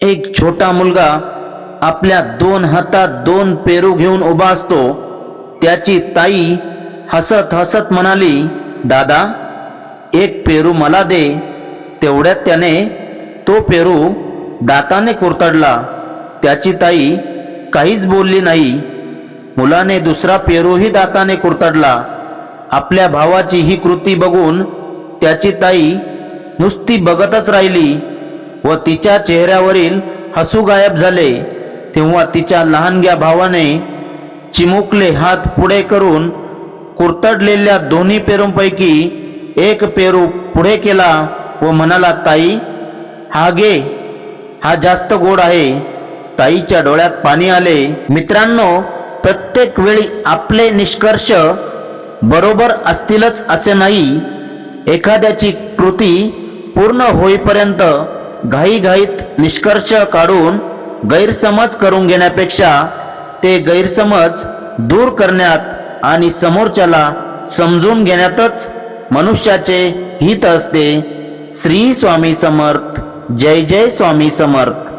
एक छोटा मुलगा आपल्या दोन हातात दोन पेरू घेऊन उभा असतो. त्याची ताई हसत हसत म्हणाली दादा एक पेरू मला दे. तेवढ्यात त्याने तो पेरू दाताने कुरतडला. त्याची ताई काहीच बोलली नाही. मुलाने दुसरा पेरूही दाताने कुरतडला. आपल्या भावाची ही कृती बघून त्याची ताई नुसती बघतच राहिली. व तिच्या चेहऱ्यावरील हसू गायब झाले. तेव्हा तिच्या लहानग्या भावाने चिमुकले हात पुढे करून कुरतडलेल्या दोन्ही पेरूंपैकी एक पेरू पुढे केला व म्हणाला ताई हा गे हा जास्त गोड आहे. ताईच्या डोळ्यात पाणी आले. मित्रांनो प्रत्येक वेळी आपले निष्कर्ष बरोबर असतीलच असे नाही. एखाद्याची कृती पूर्ण होईपर्यंत घाईघाईत निष्कर्ष काढून गैरसमज करून घेण्यापेक्षा ते गैरसमज दूर करण्यात आणि समोरच्याला समजून घेण्यातच मनुष्याचे हित असते. श्री स्वामी समर्थ. जय जय स्वामी समर्थ.